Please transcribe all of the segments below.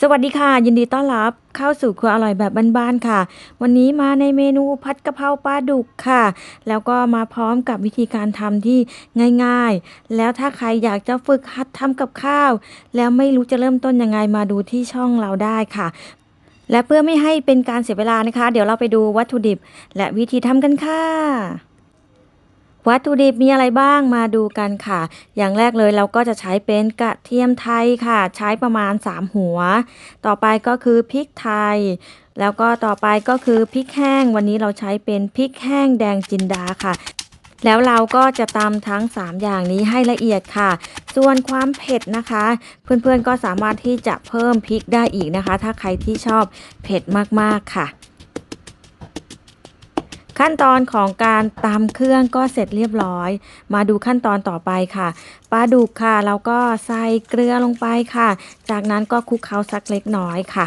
สวัสดีค่ะ ยินดีต้อนรับเข้าสู่ครัวอร่อยแบบบ้านๆค่ะ วันนี้มาในเมนูผัดกะเพราปลาดุกค่ะ แล้วก็มาพร้อมกับวิธีการทำที่ง่ายๆ แล้วถ้าใครอยากจะฝึกหัดทำกับข้าว แล้วไม่รู้จะเริ่มต้นยังไงมาดูที่ช่องเราได้ค่ะ และเพื่อไม่ให้เป็นการเสียเวลานะคะ เดี๋ยวเราไปดูวัตถุดิบ และวิธีทำกันค่ะ วัตถุดิบมีอะไรบ้างมาดูกันค่ะ อย่างแรกเลยเราก็จะใช้เป็นกระเทียมไทยค่ะ ใช้ประมาณ 3 หัว ต่อไปก็คือพริกไทย แล้วก็ต่อไปก็คือพริกแห้ง วันนี้เราใช้เป็นพริกแห้งแดงจินดาค่ะแล้วเราก็จะตำทั้ง 3 อย่างนี้ให้ละเอียดค่ะ ส่วนความเผ็ดนะคะ เพื่อนๆก็สามารถที่จะเพิ่มพริกได้อีกนะคะ ถ้าใครที่ชอบเผ็ดมากๆค่ะ ขั้นตอนของการตำเครื่องก็เสร็จเรียบร้อย มาดูขั้นตอนต่อไปค่ะปลาดุกค่ะแล้วก็ใส่เกลือลงไปค่ะ จากนั้นก็คลุกเคล้าสักเล็กน้อยค่ะ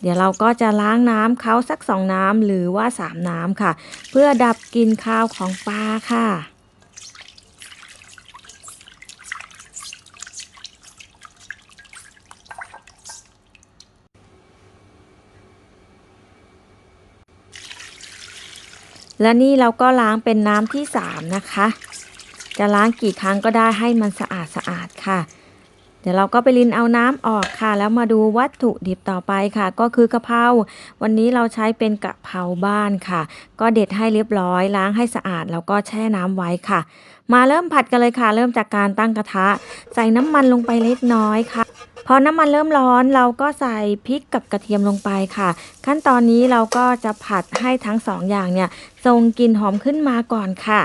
เดี๋ยวเราก็จะล้างน้ำเขาสักสองน้ำหรือว่าสามน้ำค่ะ เพื่อดับกลิ่นคาวของปลาค่ะ และนี่เราก็ล้างเป็นน้ำที่สามนะคะ จะล้างกี่ครั้งก็ได้ให้มันสะอาดสะอาดค่ะ เดี๋ยวเราก็ไปรินเอาน้ำออกค่ะ แล้วมาดูวัตถุดิบต่อไปค่ะ ก็คือกะเพรา วันนี้เราใช้เป็นกะเพราบ้านค่ะ ก็เด็ดให้เรียบร้อย ล้างให้สะอาดแล้วก็แช่น้ำไว้ค่ะ มาเริ่มผัดกันเลยค่ะ เริ่มจากการตั้งกระทะ ใส่น้ำมันลงไปเล็กน้อยค่ะ พอน้ำมันเริ่มร้อนเราก็ใส่พริกกับกระเทียมลงไปค่ะ ขั้นตอนนี้เราก็จะผัดให้ทั้งสองอย่างเนี่ยทรงกลิ่นหอมขึ้นมาก่อนค่ะ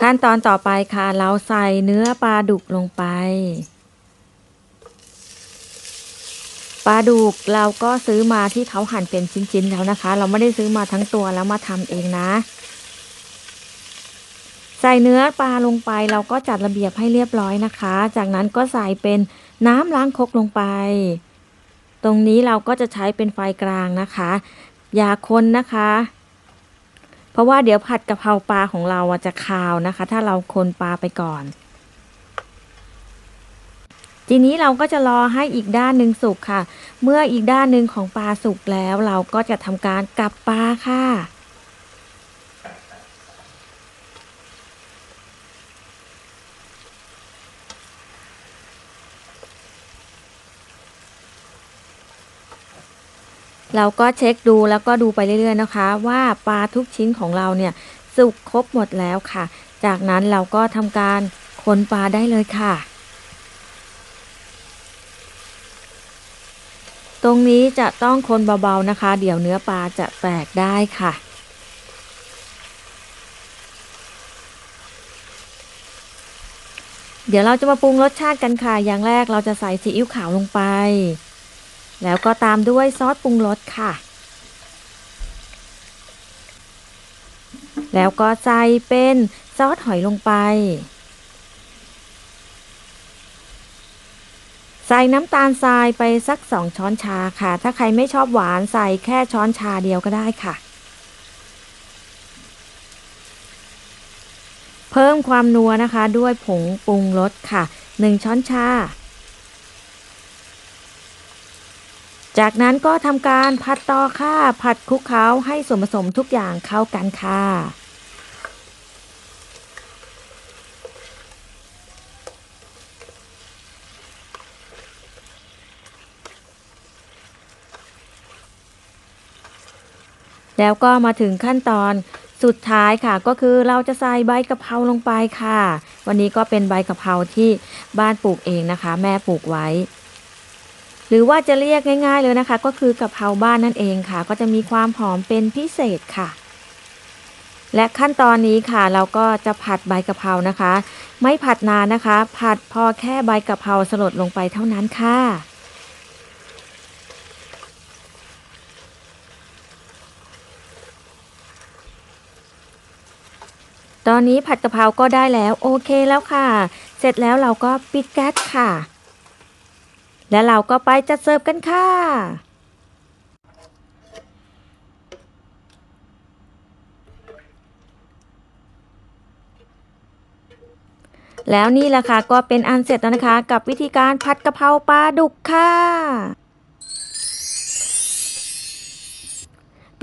ขั้นตอนต่อไปค่ะ เราใส่เนื้อปลาดุกลงไป ปลาดุกเราก็ซื้อมาที่เขาหั่นเป็นชิ้นๆแล้วนะคะ เราไม่ได้ซื้อมาทั้งตัวแล้วมาทำเองนะ ใส่เนื้อปลาลงไปเราก็จัดระเบียบให้เรียบร้อยนะคะ จากนั้นก็ใส่เป็นน้ำล้างคกลงไป ตรงนี้เราก็จะใช้เป็นไฟกลางนะคะ อย่าคนนะคะ เพราะว่าเดี๋ยวผัดกะเพราปลาของเราจะคาวนะคะ ถ้าเราคนปลาไปก่อน ทีนี้เราก็จะรอให้อีกด้านหนึ่งสุกค่ะ เมื่ออีกด้านหนึ่งของปลาสุกแล้ว เราก็จะทำการกลับปลาค่ะเราก็เช็คดูแล้วก็ดูไปเรื่อยๆนะคะ ว่าปลาทุกชิ้นของเราเนี่ยสุกครบหมดแล้วค่ะ จากนั้นเราก็ทำการคนปลาได้เลยค่ะ ตรงนี้จะต้องคนเบาๆนะคะ เดี๋ยวเนื้อปลาจะแตกได้ค่ะ เดี๋ยวเราจะมาปรุงรสชาติกันค่ะ อย่างแรกเราจะใส่ซีอิ๊วขาวลงไป แล้วก็ตามด้วยซอสปรุงรสค่ะ แล้วก็ใส่เป็นซอสหอยลงไป ใส่น้ำตาลทรายไปสัก2ช้อนชาค่ะ ถ้าใครไม่ชอบหวานใส่แค่ช้อนชาเดียวก็ได้ค่ะ เพิ่มความนัวนะคะด้วยผงปรุงรสค่ะ1ช้อนชา จากนั้นก็ทำการผัดต่อค่ะ ผัดคลุกเคล้าให้ส่วนผสมทุกอย่างเข้ากันค่ะ แล้วก็มาถึงขั้นตอนสุดท้ายค่ะ ก็คือเราจะใส่ใบกะเพราลงไปค่ะ วันนี้ก็เป็นใบกะเพราที่บ้านปลูกเองนะคะ แม่ปลูกไว้ หรือว่าจะเรียกง่าย ๆเลยนะคะ ก็คือกะเพราบ้านนั่นเองค่ะ ก็จะมีความหอมเป็นพิเศษค่ะ และขั้นตอนนี้ค่ะ เราก็จะผัดใบกะเพรานะคะ ไม่ผัดนานนะคะ ผัดพอแค่ใบกะเพราสลดลงไปเท่านั้นค่ะ ตอนนี้ผัดกะเพราก็ได้แล้วโอเคแล้วค่ะ เสร็จแล้วเราก็ปิดแก๊สค่ะ และเราก็ไปจัดเสิร์ฟกันค่ะแล้วนี่แหละค่ะก็เป็นอันเสร็จแล้วนะคะ กับวิธีการผัดกะเพราปลาดุกค่ะ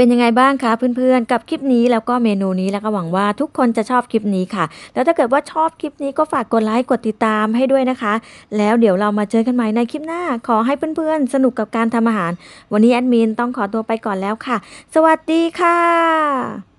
เป็นยังไงบ้างคะเพื่อนๆ กับคลิปนี้แล้วก็เมนูนี้แล้วก็หวังว่าทุกคนจะชอบคลิปนี้ค่ะ แล้วถ้าเกิดว่าชอบคลิปนี้ก็ฝากกดไลค์กดติดตามให้ด้วยนะคะ แล้วเดี๋ยวเรามาเจอกันใหม่ในคลิปหน้า ขอให้เพื่อนๆ สนุกกับการทำอาหาร วันนี้แอดมินต้องขอตัวไปก่อนแล้วค่ะ สวัสดีค่ะ